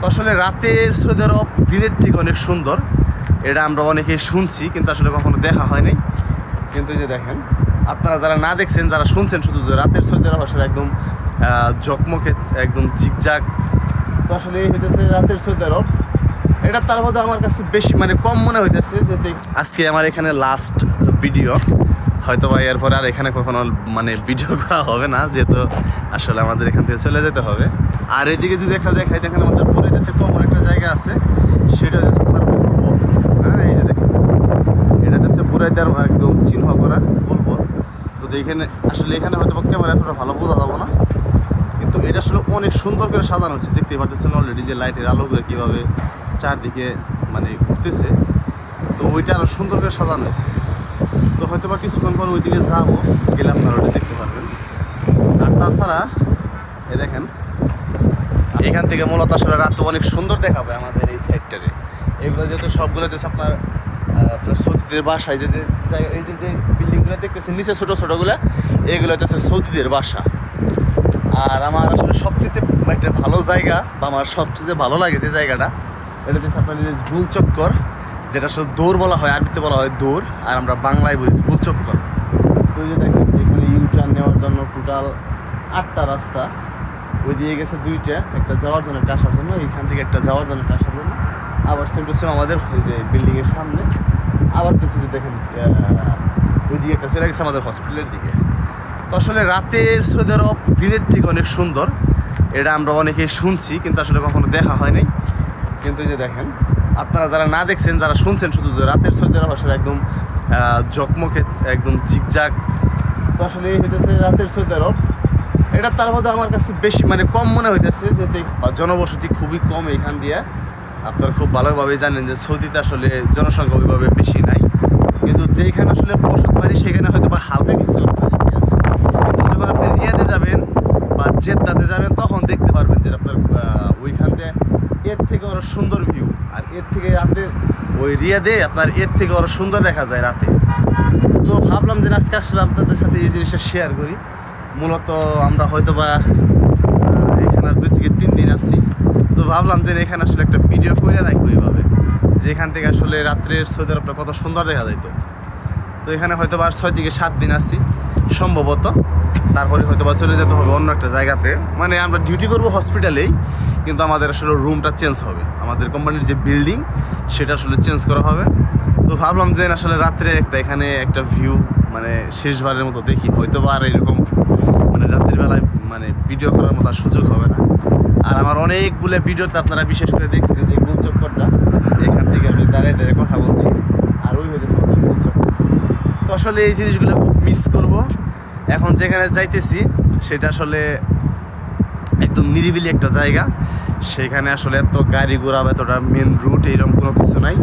তো আসলে রাতের সৌদি আরব দিনের থেকে অনেক সুন্দর। এটা আমরা অনেকেই শুনছি কিন্তু আসলে কখনো দেখা হয়নি। কিন্তু এই যে দেখেন আপনারা যারা না দেখছেন যারা শুনছেন শুধু রাতের সৌদি আরব আসলে একদম আহ, ঝকমকে একদম ঝিকঝাক। তো আসলে এই হইতেছে রাতের সৌদি আরব এটা তার মধ্যে আমার কাছে বেশি মানে কম মনে হইতেছে যেহেতু আজকে আমার এখানে লাস্ট ভিডিও হয়তো বা এরপরে আর এখানে কখনো মানে ভিডিও করা হবে না, যেহেতু আসলে আমাদের এখান থেকে চলে যেতে হবে। আর এদিকে যদি একটা দেখাই, দেখেন আমাদের পরে যেতে কমন একটা জায়গা আছে। সেটা হচ্ছে আপনার হ্যাঁ এই যে দেখেন। এটা হচ্ছে বুড়াইদার একদম চিহ্ন করা বলব। তো এখানে আসলে এখানে হয়তো বা ক্যামেরা এতটা ভালো বোঝা যাব না। কিন্তু এটা আসলে অনেক সুন্দর করে সাজানো হয়েছে দেখতেই পারতেছেন অলরেডি যে লাইটের আলোগুলো কীভাবে চারদিকে মানে ঘুরতেছে। তো ওইটা আরও সুন্দর করে সাজানো হয়েছে। তো হয়তো বা কিছুক্ষণ পর ওইদিকে যাব গেলে আপনারা ওটা দেখতে পারবেন। আর তাছাড়া এ দেখেন, এখান থেকে মূলত আসলে রাত অনেক সুন্দর দেখাবে আমাদের এই সাইডটারে এগুলো যেহেতু সবগুলো হচ্ছে আপনার সৌদিদের বাসায় যে যে এই যে যে বিল্ডিংগুলো দেখতেছেন, নিচে ছোটো, ছোটোগুলো এইগুলো হচ্ছে সৌদিদের বাসা। আর আমার আসলে সবচেয়ে একটা ভালো জায়গা, বা আমার সবচেয়ে ভালো লাগে যে জায়গাটা, এটা হচ্ছে আপনার এই যে গুল চক্কর যেটা আসলে দৌড় বলা হয়, আরবিতে বলা হয় দৌড়, আর আমরা বাংলায় বলি গুল চক্কর তো যে দেখেন, এখানে ইউ টার্ন নেওয়ার জন্য টোটাল আটটা রাস্তা। ওই দিয়ে গেছে দুইটা, একটা যাওয়ার জন্য, একটা আসার জন্য এইখান থেকে একটা যাওয়ার জন্য, একটা আসার জন্য। আবার সেম টু সেম আমাদের, ওই যে বিল্ডিংয়ের সামনে। আবার কিছু যে দেখেন ওই দিকে একটা চলে গেছে আমাদের হসপিটালের দিকে। তো আসলে রাতের সৌদি আরব দিনের থেকে অনেক সুন্দর। এটা আমরা অনেকেই শুনছি, কিন্তু আসলে কখনো দেখা হয়নি। কিন্তু এই যে দেখেন আপনারা যারা না দেখছেন যারা শুনছেন শুধু রাতের সৌদি আরব আসলে একদম আহ, ঝকমকে একদম ঝিকঝাক। তো আসলে হইতেছে রাতের সৌদি আরব এটা তার মধ্যে আমার কাছে বেশি মানে কম মনে হইতেছে যেহেতু জনবসতি খুবই কম এখান দিয়ে। আপনারা খুব ভালোভাবে জানেন যে সৌদিতে আসলে জনসংখ্যা ওইভাবে বেশি নাই। কিন্তু যেখানে আসলে বসত বাড়ি সেখানে হয়তো বা হালকা কিছু। কিন্তু যখন আপনি রিয়াদে যাবেন বা জেদ্দাতে যাবেন তখন দেখতে পারবেন যে আপনার ওইখান দিয়ে এর থেকে আরও সুন্দর এর থেকে রাতে, ওই রিয়াদে আপনার এর থেকে আরও সুন্দর দেখা যায় রাতে। তো ভাবলাম যে আজকে আসলে আপনাদের সাথে এই জিনিসটা শেয়ার করি। মূলত আমরা হয়তো বা এখানে আর দুই থেকে তিন দিন আসছি তো ভাবলাম যে এখানে আসলে একটা ভিডিও করে রাখব এইভাবে যে এখান থেকে আসলে রাত্রের সৌদি আরবটা কত সুন্দর দেখা যাইতো। তো এখানে হয়তো বা আর ছয় থেকে সাত দিন আসছি সম্ভবত। তারপরে হয়তো বা চলে যেতে হবে অন্য একটা জায়গাতে। মানে আমরা ডিউটি করব হসপিটালেই কিন্তু আমাদের আসলে রুমটা চেঞ্জ হবে। আমাদের কোম্পানির যে বিল্ডিং সেটা আসলে চেঞ্জ করা হবে। তো ভাবলাম যে আসলে রাত্রে একটা এখানে একটা ভিউ মানে শেষবারের মতো দেখি। হয়তো বা আর এরকম মানে রাতের বেলায় মানে ভিডিও করার মতো সুযোগ হবে না। আর আমার অনেকগুলো ভিডিওতে আপনারা বিশেষ করে দেখছিলেন যে গোল চক্করটা, এখান থেকে আমি দাঁড়িয়ে দাঁড়িয়ে কথা বলছি। আর ওই হয়েছে আমাদের গোল চক্কর। তো আসলে এই জিনিসগুলো খুব মিস করব। এখন যেখানে যাইতেছি, সেটা আসলে একদম নিরিবিলি একটা জায়গা। সেখানে আসলে এত গাড়ি ঘোড়া বা এতটা মেন রুট এইরকম কোনো কিছু নাই।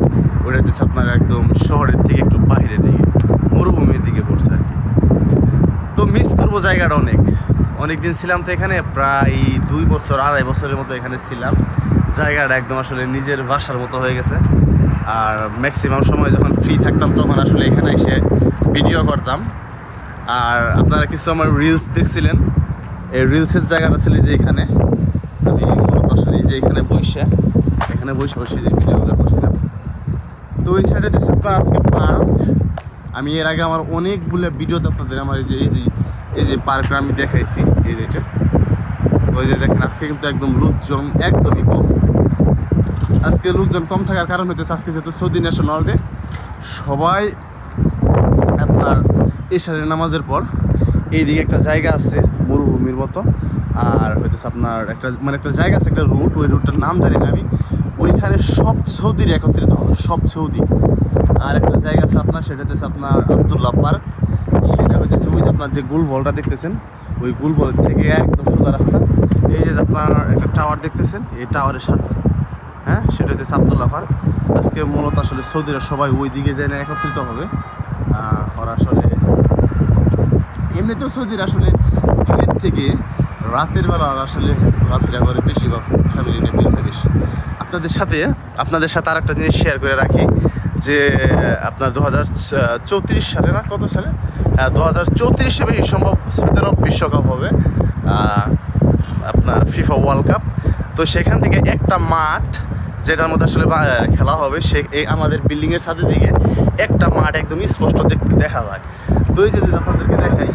ওটা হচ্ছে আপনার একদম শহরের থেকে একটু বাইরের দিকে, মরুভূমির দিকে পড়ছে আর কি। তো মিস করব জায়গাটা অনেক। অনেক দিন ছিলাম তো এখানে, প্রায় দুই বছর, আড়াই বছরের মতো এখানে ছিলাম। জায়গাটা একদম আসলে নিজের বাসার মতো হয়ে গেছে। আর ম্যাক্সিমাম সময় যখন ফ্রি থাকতাম তখন আসলে এখানে এসে ভিডিও করতাম। আর আপনারা কিছু আমার রিলস দেখছিলেন। এই রিলসের জায়গাটা ছিল যে এখানে। আমি যে এখানে বসে এখানে বসে বসে যে ভিডিওগুলো করছিলাম। তো ওই সাইডে যে আপনার আজকে পার্ক আমি এর আগে আমার অনেকগুলো ভিডিওতে আপনাদের আমার এই যে এই যে এই যে পার্কটা আমি দেখাইছি, এই যে এটা। ওই যে দেখেন, আজকে কিন্তু একদম লোকজন একদমই কম। আজকে লোকজন কম থাকার কারণ হইতেছে, আজকে যেহেতু সৌদি ন্যাশনাল ডে সবাই আপনার এশারের নামাজের পর এইদিকে একটা জায়গা আছে, মরুভূমির মতো। আর হইতেছে আপনার একটা মানে একটা জায়গা আছে, একটা রুট ওই রুটটার নাম জানি না আমি। ওইখানে সব সৌদির একত্রিত হবে, সব সৌদি। আর একটা জায়গা আছে আপনার, সেটা হচ্ছে আপনার আবদুল্লাহ পার্ক। সেটা হইতেছে ওই যে আপনার যে গুলভলটা দেখতেছেন, ওই গুলভল থেকে একদম সোজা রাস্তা। এই যে আপনার একটা টাওয়ার দেখতেছেন, এই টাওয়ারের সাথে হ্যাঁ? সেটা হচ্ছে আবদুল্লাহ পার্ক। আজকে মূলত আসলে সৌদিরা সবাই ওই দিকে যায় না, একত্রিত হবে। ওরা আসলে, এমনিতেও সৌদির আসলে দিনের থেকে রাতের বেলা ওরা আসলে ঘোরাফেরা করে বেশি বা ফ্যামিলি নিয়ে বের হয় বেশি। আপনাদের সাথে আপনাদের সাথে আর একটা জিনিস শেয়ার করে রাখি, যে আপনার দু হাজার চৌত্রিশ সালে না, কত সালে? দু হাজার চৌত্রিশে বেশি সম্ভব আরব বিশ্বকাপ হবে আপনার ফিফা ওয়ার্ল্ড কাপ তো সেখান থেকে একটা মাঠ, যেটার মধ্যে আসলে খেলা হবে, সে, এই আমাদের বিল্ডিংয়ের সাথে দিকে, একটা মাঠ একদম স্পষ্ট দেখতে দেখা যায়। তো এই যদি আপনাদেরকে দেখাই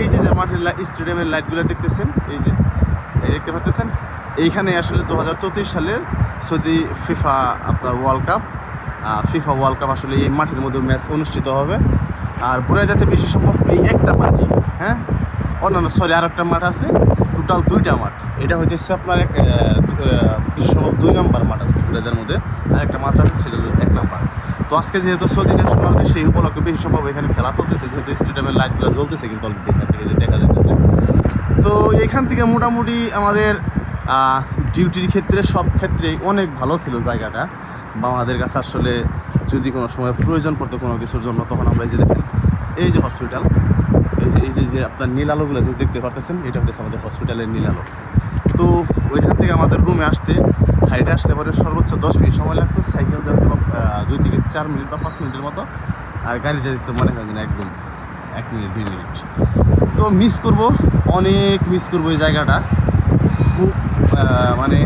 এই যে যে মাঠের স্টেডিয়ামের লাইটগুলো দেখতেছেন এই যে এই দেখতে পাচ্ছেন? এইখানে আসলে দু হাজার চৌত্রিশ সালের সৌদি ফিফা আপনার world cup FIFA world cup আসলে এই মাঠের মধ্যে ম্যাচ অনুষ্ঠিত হবে। আর বুড়াইদাতে বেশি সম্ভব এই একটা মাঠই হ্যাঁ? অন্যান্য সরি আর একটা মাঠ আছে টোটাল দুইটা মাঠ। এটা হইতেছে আপনার এক, বেশি সম্ভব দুই নম্বর মাঠ আছে কি মধ্যে আর একটা মাঠ আছে সেটা হলো এক নম্বর তো আজকে যেহেতু সৌদি ন্যাশনাল ডে সেই উপলক্ষে বেশি সম্ভব এখানে খেলা চলতেছে। যেহেতু স্টেডিয়ামের লাইটগুলো জ্বলতেছে কিন্তু অলরেডি এখান থেকে দেখা যাচ্ছে তো এখান থেকে মোটামুটি আমাদের ডিউটির ক্ষেত্রে সব ক্ষেত্রেই অনেক ভালো ছিল জায়গাটা। বা আমাদের কাছে আসলে যদি কোনো সময় প্রয়োজন পড়তো কোনো কিছুর জন্য তখন আমরা এই যে দেখেন এই যে হসপিটাল এই যে এই যে যে আপনার নীল আলোগুলো যে দেখতে পারতেছেন এটা হচ্ছে আমাদের হসপিটালের নীল আলো। তো ওইখান থেকে আমাদের রুমে আসতে হাইটে আসলে পরে সর্বোচ্চ দশ মিনিট সময় লাগতো সাইকেল আহ, দুই থেকে চার মিনিট বা পাঁচ মিনিটের মতো, আর গাড়িতে দেখতে মনে হয় না একদম এক মিনিট দুই মিনিট। তো মিস করব, অনেক মিস করব এই জায়গাটা। খুব মানে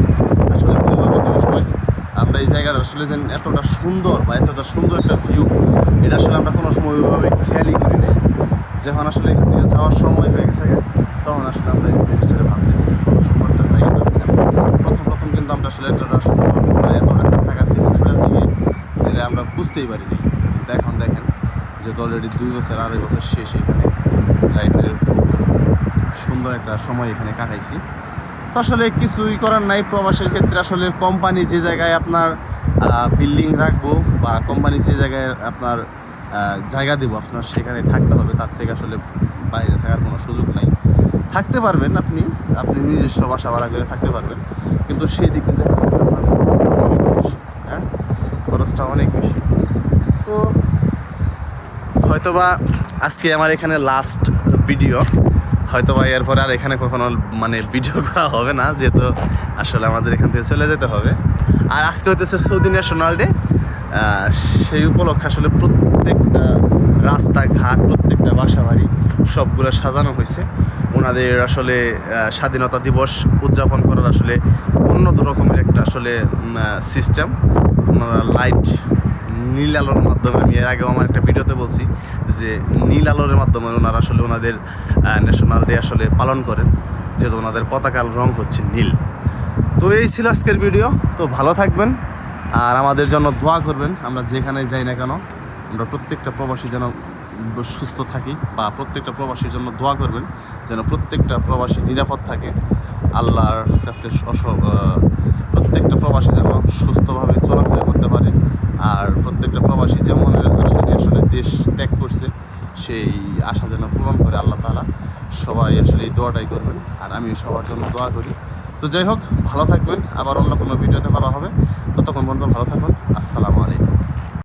আসলে কোনোভাবে কোনো সময় আমরা এই জায়গাটা আসলে যেন এতটা সুন্দর বা এতটা সুন্দর একটা ভিউ এটা আসলে আমরা কোনো সময় ওইভাবে খেয়ালই করি নাই। যখন আসলে এখান থেকে যাওয়ার সময় হয়ে গেছে তখন আসলে আমরা এই জিনিসটা ভাবতেছি যে কত সুন্দর একটা জায়গাটা ছিলাম প্রথম প্রথম কিন্তু আমরা আসলে এতটা সুন্দর বা এতটা কাছাকাছি হসপিটাল থেকে এটা আমরা বুঝতেই পারিনি। কিন্তু এখন দেখেন যেহেতু অলরেডি দুই বছর, আড়াই বছর শেষ এখানে। লাইফের খুব সুন্দর একটা সময় এখানে কাটাইছি। তো আসলে কিছুই করার নাই। প্রবাসের ক্ষেত্রে আসলে কোম্পানি যে জায়গায় আপনার বিল্ডিং রাখব বা কোম্পানি যে জায়গায় আপনার জায়গা দেবো, আপনার সেখানে থাকতে হবে। তার থেকে আসলে বাইরে থাকার কোনো সুযোগ নাই। থাকতে পারবেন আপনি। আপনি নিজস্ব বাসা ভাড়া করে থাকতে পারবেন। কিন্তু সেই দিক থেকে অনেক বেশি, হ্যাঁ খরচটা অনেক বেশি তো হয়তোবা আজকে আমার এখানে লাস্ট ভিডিও হয়তোবা এরপরে আর এখানে কখনো মানে ভিডিও করা হবে না, যেহেতু আসলে আমাদের এখান থেকে চলে যেতে হবে। আর আজকে হইতেছে সৌদি ন্যাশনাল ডে সেই উপলক্ষে আসলে প্রত্যেকটা রাস্তাঘাট, প্রত্যেকটা বাসা বাড়ি সবগুলো সাজানো হয়েছে। ওনাদের আসলে স্বাধীনতা দিবস উদযাপন করার আসলে অন্য রকমের একটা আসলে সিস্টেম ওনারা লাইট নীল আলোর মাধ্যমে, আমি এর আগেও আমার একটা ভিডিওতে বলছি যে নীল আলোর মাধ্যমে ওনারা আসলে ওনাদের ন্যাশনাল ডে আসলে পালন করেন, যেহেতু ওনাদের পতাকার রং হচ্ছে নীল। তো এই ছিল আজকের ভিডিও, তো ভালো থাকবেন আর আমাদের জন্য দোয়া করবেন, আমরা যেখানে যাই না কেন, আমরা প্রত্যেকটা প্রবাসী যেন সুস্থ থাকি বা প্রত্যেকটা প্রবাসীর জন্য দোয়া করবেন, যেন প্রত্যেকটা প্রবাসী নিরাপদ থাকে। আল্লাহর কাছে প্রত্যেকটা প্রবাসী যেন সুস্থভাবে চলাফেরা করতে পারে। আর প্রত্যেকটা প্রবাসী যেমন আসলে দেশ ত্যাগ করছে, সেই আশা যেন পূরণ করে আল্লাহ তালা সবাই আসলে এই দোয়াটাই করবেন। আর আমি সবার জন্য দোয়া করি। তো যাই হোক, ভালো থাকবেন। আবার অন্য কোনো ভিডিওতে কথা হবে। ততক্ষণ পর্যন্ত ভালো থাকুন। আসসালামু আলাইকুম।